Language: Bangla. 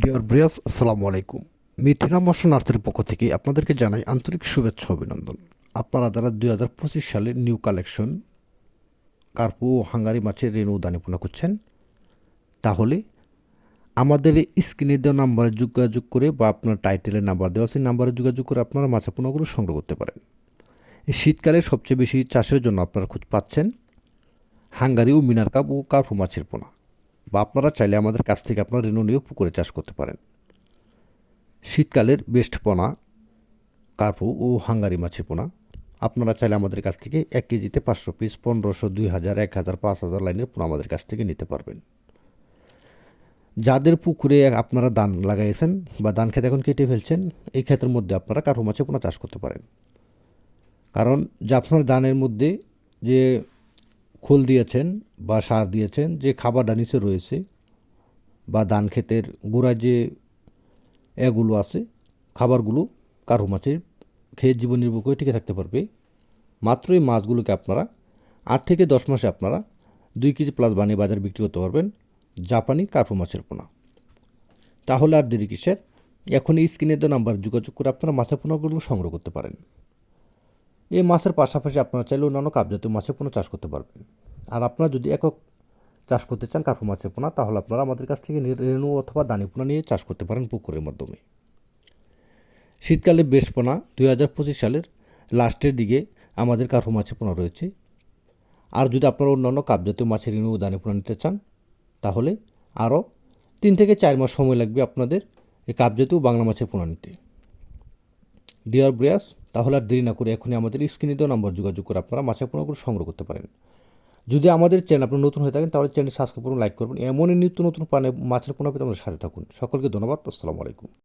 ডিয়ার ব্রিয়াস আসসালামু আলাইকুম মিথিলা মশনার্থের পক্ষ থেকে আপনাদেরকে জানাই আন্তরিক শুভেচ্ছা অভিনন্দন। আপনারা যারা দুই হাজার পঁচিশ সালের নিউ কালেকশন কার্পু ও হাঙ্গারি মাছের রেণু উদানীপনা করছেন। তাহলে, আমাদের স্ক্রিনে দেওয়া নাম্বারে যোগাযোগ করে বা আপনার টাইটেলের নাম্বার দেওয়া সেই নাম্বারে যোগাযোগ করে আপনারা মাছের পোনাগুলো সংগ্রহ করতে পারেন। শীতকালে সবচেয়ে বেশি চাষের জন্য আপনারা খোঁজ পাচ্ছেন হাঙ্গারি ও মিনার কাপ ও কার্পু মাছের পোনা। বা আপনারা চাইলে আমাদের কাছ থেকে আপনারা রেণু নিয়েও পুকুরে চাষ করতে পারেন। শীতকালের বেস্ট পোনা কার্পু ও হাঙ্গারি মাছের পোনা। আপনারা চাইলে আমাদের কাছ থেকে এক কেজিতে পাঁচশো পিস, পনেরোশো, দুই হাজার, এক হাজার, পাঁচ হাজার লাইনের পোনা আমাদের কাছ থেকে নিতে পারবেন। যাদের পুকুরে আপনারা ধান লাগাইছেন বা ধান খেতে এখন কেটে ফেলছেন, এই ক্ষেতের মধ্যে আপনারা কার্পু মাছের পোনা চাষ করতে পারেন। কারণ যে আপনার ধানের মধ্যে যে খোল দিয়েছেন বা সার দিয়েছেন, যে খাবারটা নিচে রয়েছে বা ধান ক্ষেতের গোড়ায় যে এগুলো আছে, খাবারগুলো কারু মাছের খেয়ে জীবন নির্ভর করে টিকে থাকতে পারবে। মাত্র এই মাছগুলোকে আপনারা আট থেকে দশ মাসে আপনারা দুই কেজি প্লাস বানিয়ে বাজারে বিক্রি করতে পারবেন জাপানি কার্পু মাছের পোনা। তাহলে আর দেরি কিসের? এখন এই স্ক্রিনের দেওয়া নাম্বার যোগাযোগ করে আপনারা মাছের পোনাগুলো সংগ্রহ করতে পারেন। এই মাছের পাশাপাশি আপনারা চাইলে অন্যান্য কাপজাতীয় মাছের পোনা চাষ করতে পারবেন। আর আপনারা যদি একক চাষ করতে চান কার্পু মাছের পোনা, তাহলে আপনারা আমাদের কাছ থেকে রেণু অথবা দানি পোনা নিয়ে চাষ করতে পারেন পুকুরের মাধ্যমে। শীতকালে বেশ পোনা। দুই হাজার পঁচিশ সালের লাস্টের দিকে আমাদের কার্পু মাছের পোনা রয়েছে। আর যদি আপনারা অন্যান্য কাপজাতীয় মাছের রেণু ও দানি পোনা নিতে চান, তাহলে আরও তিন থেকে চার মাস সময় লাগবে আপনাদের এই কাপজাতীয় বাংলা মাছের পোনা নিতে। ডিয়ার ব্রিয়াস তাহলে আর দেরি না করে এখনই আমাদের স্ক্রিনে দেওয়া নম্বর যোগাযোগ করে আপনারা মাছের পণ্যগুলো সংগ্রহ করতে পারেন। যদি আমাদের চ্যানেল আপনি নতুন হয়ে থাকেন, তাহলে চ্যানেল সাবস্ক্রাইব করুন, লাইক করবেন। এমনই নিত্য নতুন পানে মাছের পণ্য পেতে আমাদের সাথে থাকুন। সকলকে ধন্যবাদ। আসসালামু আলাইকুম।